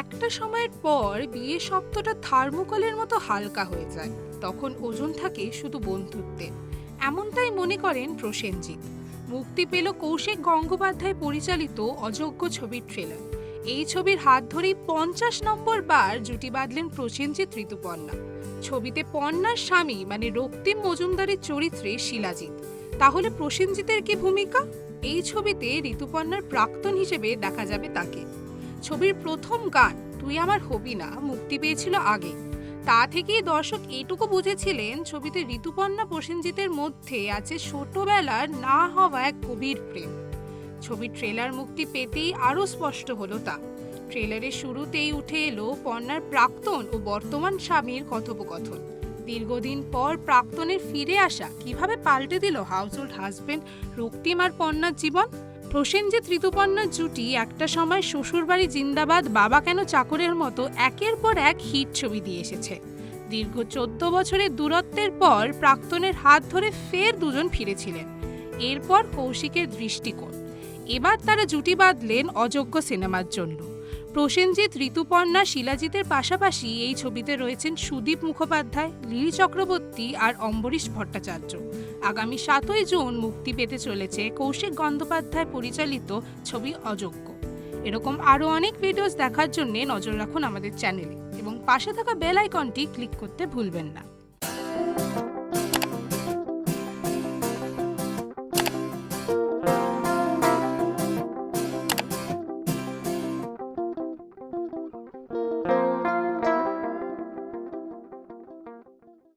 একটা সময়ের পর বিয়ে শব্দটা থার্মোকলের মতো হালকা হয়ে যায়। তখন ওজন থাকে শুধু বন্ধুত্বে। এমনটাই মনে করেন প্রসেনজিৎ। মুক্তি পেল কৌশিক গঙ্গোপাধ্যায় পরিচালিত অযোগ্য ছবির ট্রেলার এই ছবির হাত ধরেই পঞ্চাশ নম্বর বার জুটি বাঁধলেন প্রসেনজিৎ ঋতুপর্ণা। ছবিতে পর্ণার স্বামী মানে রক্তিম মজুমদারের চরিত্রে শিলাজিৎ। তাহলে প্রসেনজিতের কি ভূমিকা? এই ছবিতে ঋতুপর্ণার প্রাক্তন হিসেবে দেখা যাবে তাকে। ছবির প্রথম গান, তুই আমার হবি না মুক্তি পেয়েছিল আগে। তা থেকেই দর্শক এটুকু বুঝেছিলেন ছবিতে ঋতুপর্ণা প্রসেনজিতের মধ্যে আছে ছোটবেলার না হওয়া এক গভীর প্রেম। ছবির ট্রেলার মুক্তি পেতেই আরও স্পষ্ট হলো তা। ট্রেলারের শুরুতেই উঠে এলো পর্ণার প্রাক্তন ও বর্তমান স্বামীর কথোপকথন। দীর্ঘদিন পর প্রাক্তনের ফিরে আসা কীভাবে পাল্টে দিল হাউসহোল্ড হাজবেন্ড রক্তিম আর পর্ণার জীবন? প্রসেনজিৎ ঋতুপর্ণার জুটি একটা সময় শ্বশুরবাড়ি জিন্দাবাদ বাবা কেন চাকরের মতো একের পর এক হিট ছবি দিয়ে এসেছে। দীর্ঘ চোদ্দ বছরের দূরত্বের পর প্রাক্তনের হাত ধরে ফের দুজন ফিরেছিলেন। এরপর কৌশিকের দৃষ্টিকোণ। এবার তারা জুটি বাঁধলেন অযোগ্য সিনেমার জন্য। প্রসেনজিৎ, ঋতুপর্ণা, শিলাজিতের পাশাপাশি এই ছবিতে রয়েছেন সুদীপ মুখোপাধ্যায়, লিলি চক্রবর্তী আর অম্বরীশ ভট্টাচার্য। আগামী সাতই জুন মুক্তি পেতে চলেছে কৌশিক গঙ্গোপাধ্যায় পরিচালিত ছবি অযোগ্য। এরকম আরও অনেক ভিডিওস দেখার জন্য নজর রাখুন আমাদের চ্যানেলে এবং পাশে থাকা বেল আইকনটি ক্লিক করতে ভুলবেন না।